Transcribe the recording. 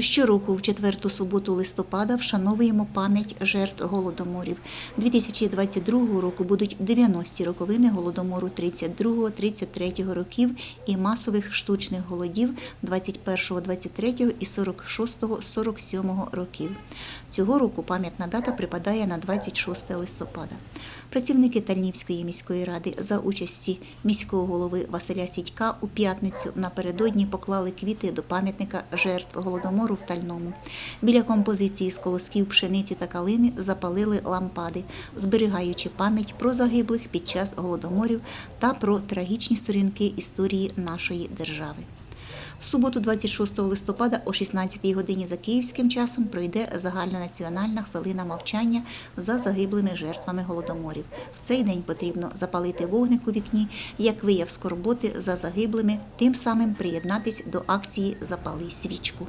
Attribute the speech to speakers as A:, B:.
A: Щороку в четверту суботу листопада вшановуємо пам'ять жертв голодоморів. 2022 року будуть 90-ті роковини голодомору 32-33 років і масових штучних голодів 21-23 і 46-47 років. Цього року пам'ятна дата припадає на 26 листопада. Працівники Тальнівської міської ради за участі міського голови Василя Сідька у п'ятницю напередодні поклали квіти до пам'ятника жертв голодомору в Тальному. Біля композиції з колосків пшениці та калини запалили лампади, зберігаючи пам'ять про загиблих під час голодоморів та про трагічні сторінки історії нашої держави. В суботу, 26 листопада, о 16 годині за київським часом пройде загальнонаціональна хвилина мовчання за загиблими жертвами голодоморів. В цей день потрібно запалити вогник у вікні як вияв скорботи за загиблими, тим самим приєднатись до акції Запали свічку.